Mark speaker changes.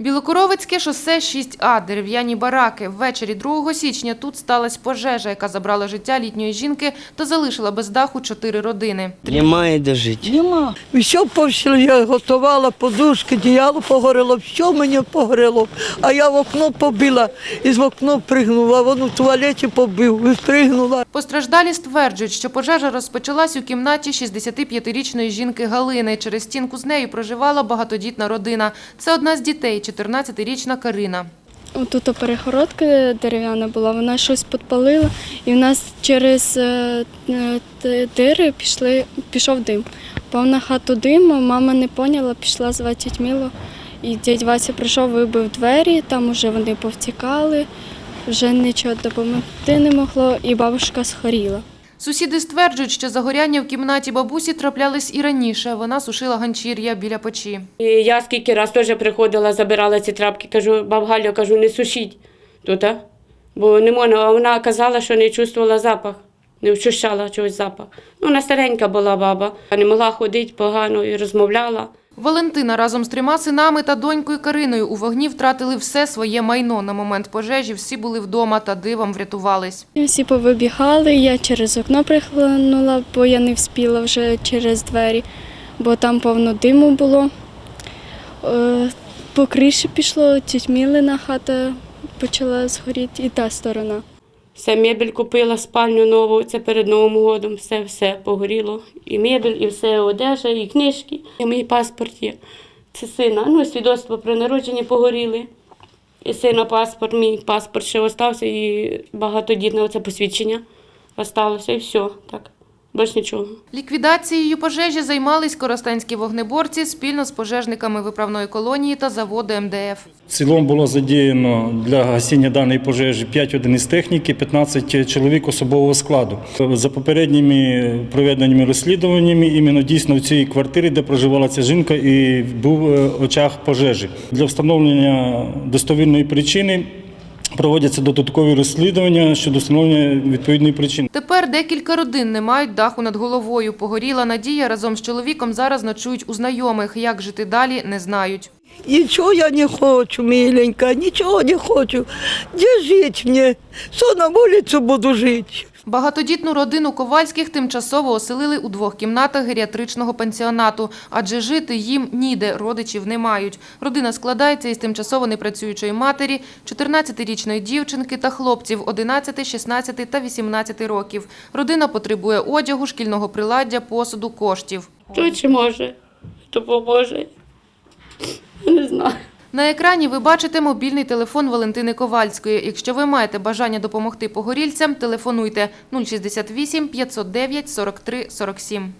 Speaker 1: Білокоровицьке шосе 6А, дерев'яні бараки. Ввечері 2 січня тут сталася пожежа, яка забрала життя літньої жінки та залишила без даху чотири родини.
Speaker 2: Немає де жити.
Speaker 3: Нема. Все повсюду я готувала, подушки, діяло погорело, все мені погорело. А я в окно побила і з окно пригнула, воно в туалеті побив і пригнула.
Speaker 1: Постраждалі стверджують, що пожежа розпочалась у кімнаті 65-річної жінки Галини. Через стінку з нею проживала багатодітна родина. Це одна з дітей, 14-річна Карина.
Speaker 4: Тут перегородка дерев'яна була, вона щось підпалила, і в нас через е, е, дири пішли, пішов дим. Пав на хату дим, мама не поняла, пішла звати тьміло. І дядь Вася прийшов, вибив двері, там вже вони повтікали, вже нічого допомогти не могло, і бабушка схоріла.
Speaker 1: Сусіди стверджують, що загоряння в кімнаті бабусі траплялись і раніше. Вона сушила ганчір'я біля печі.
Speaker 5: І я скільки раз теж приходила, забирала ці трапки, кажу, баб Галю, кажу, не сушіть тут, а? бо не можна. А вона казала, що не чувствувала запах, не вчущала чогось запах. Ну, вона старенька була баба, не могла ходити погано і розмовляла.
Speaker 1: Валентина разом з трьома синами та донькою Кариною у вогні втратили все своє майно. На момент пожежі всі були вдома та дивом врятувались.
Speaker 4: Всі повибігали, я через окно приглянула, бо я не вспіла вже через двері, бо там повно диму було. Е, По криші пішло, тітьмілина хата почала згоріти, і та сторона.
Speaker 5: Все, мебель купила, спальню нову, це перед Новим годом, все, все погоріло. І мебель, і все одежа, і книжки. І мій паспорт є. Це сина. Ну, свідоцтво про народження погоріли. І сина паспорт, мій паспорт ще остався, і багатодітне оце посвідчення осталося, і все. Так. Більш нічого.
Speaker 1: Ліквідацією пожежі займались коростенські вогнеборці спільно з пожежниками виправної колонії та заводу МДФ.
Speaker 6: В цілому було задіяно для гасіння даної пожежі 5 одиниць техніки, 15 чоловік особового складу. За попередніми проведеними розслідуваннями, іменно дійсно в цій квартирі, де проживала ця жінка, і був е, очаг пожежі. Для встановлення достовірної причини проводяться додаткові розслідування щодо встановлення відповідної причини.
Speaker 1: Тепер декілька родин не мають даху над головою. Погоріла Надія разом з чоловіком зараз ночують у знайомих. Як жити далі, не знають.
Speaker 3: Нічого я не хочу, миленька, нічого не хочу. Де жити мені? Що на вулицю буду жити?
Speaker 1: Багатодітну родину Ковальських тимчасово оселили у двох кімнатах геріатричного пенсіонату, адже жити їм ніде, родичів не мають. Родина складається із тимчасово непрацюючої матері, 14-річної дівчинки та хлопців 11, 16 та 18 років. Родина потребує одягу, шкільного приладдя, посуду, коштів.
Speaker 5: Хто чи може, допоможе.
Speaker 1: На екрані ви бачите мобільний телефон Валентини Ковальської. Якщо ви маєте бажання допомогти погорільцям, телефонуйте 068 509 43 47.